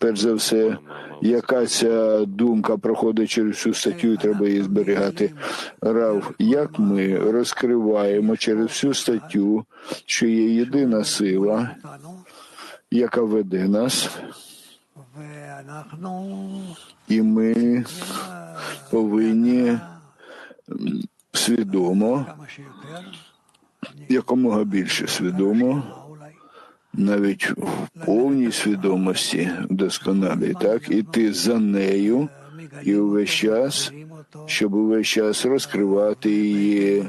Перш за все, якась е, думка проходить через всю статтю, і треба її зберігати. Рав, як ми розкриваємо через всю статтю, що є єдина сила, яка веде нас, і ми повинні свідомо, якомога більше свідомо навіть в повній свідомості досконалій, так іти за нею і увесь час, щоб увесь час розкривати її.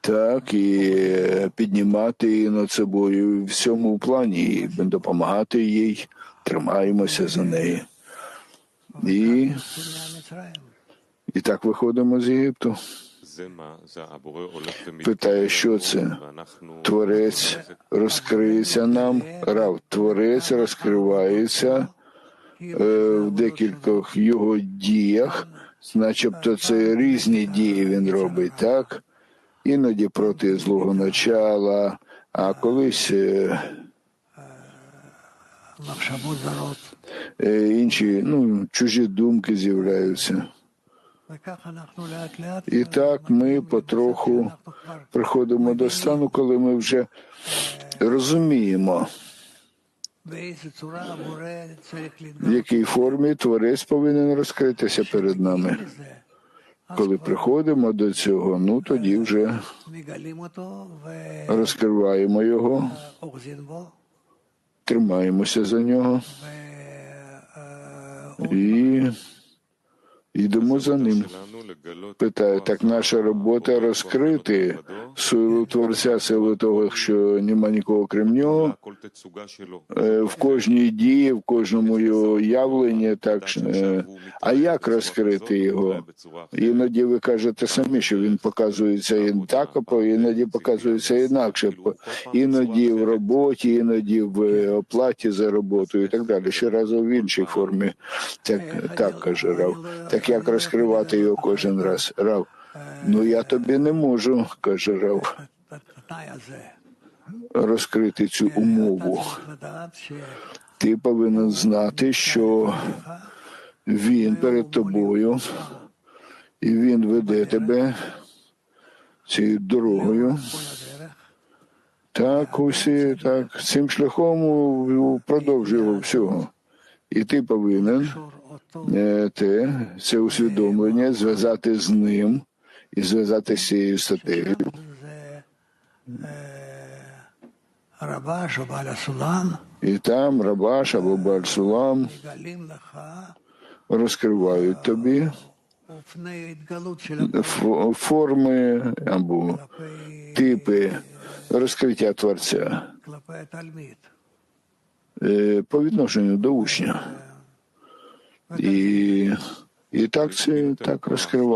Так і піднімати її над собою в цьому плані, і допомагати їй, тримаємося за неї. І, і так виходимо з Єгипту. Питає, що це? Творець розкриється нам, рав творець розкривається е, в декількох його діях, начебто це різні дії він робить, так? Іноді проти злого начала, а колись. Е, е Інші ну, чужі думки з'являються. І так ми потроху приходимо до стану, коли ми вже розуміємо, в якій формі творець повинен розкритися перед нами. Коли приходимо до цього, ну тоді вже розкриваємо його, тримаємося за нього і йдемо за ним. Питаю, так наша робота розкрити Творця сили того, що нема нікого крім нього, е, в кожній дії, в кожному його явленні, так е, а як розкрити його? Іноді ви кажете самі, що він показується і так, іноді показується інакше. Іноді в роботі, іноді в е, оплаті за роботу і так далі. Ще раз в іншій формі, так так каже Рав. Так як розкривати його кожен раз? Рав. Ну я тобі не можу, каже Рав, розкрити цю умову. Ти повинен знати, що він перед тобою, і він веде тебе цією дорогою. Так, усі, так, цим шляхом продовжує всього. І ти повинен е, те, це усвідомлення зв'язати з ним і зв'язати з цією статтею. І там Рабаш або Бальсулам розкривають тобі форми або типи розкриття творця. Е, по відношенню до учня. І, і так це так розкриває.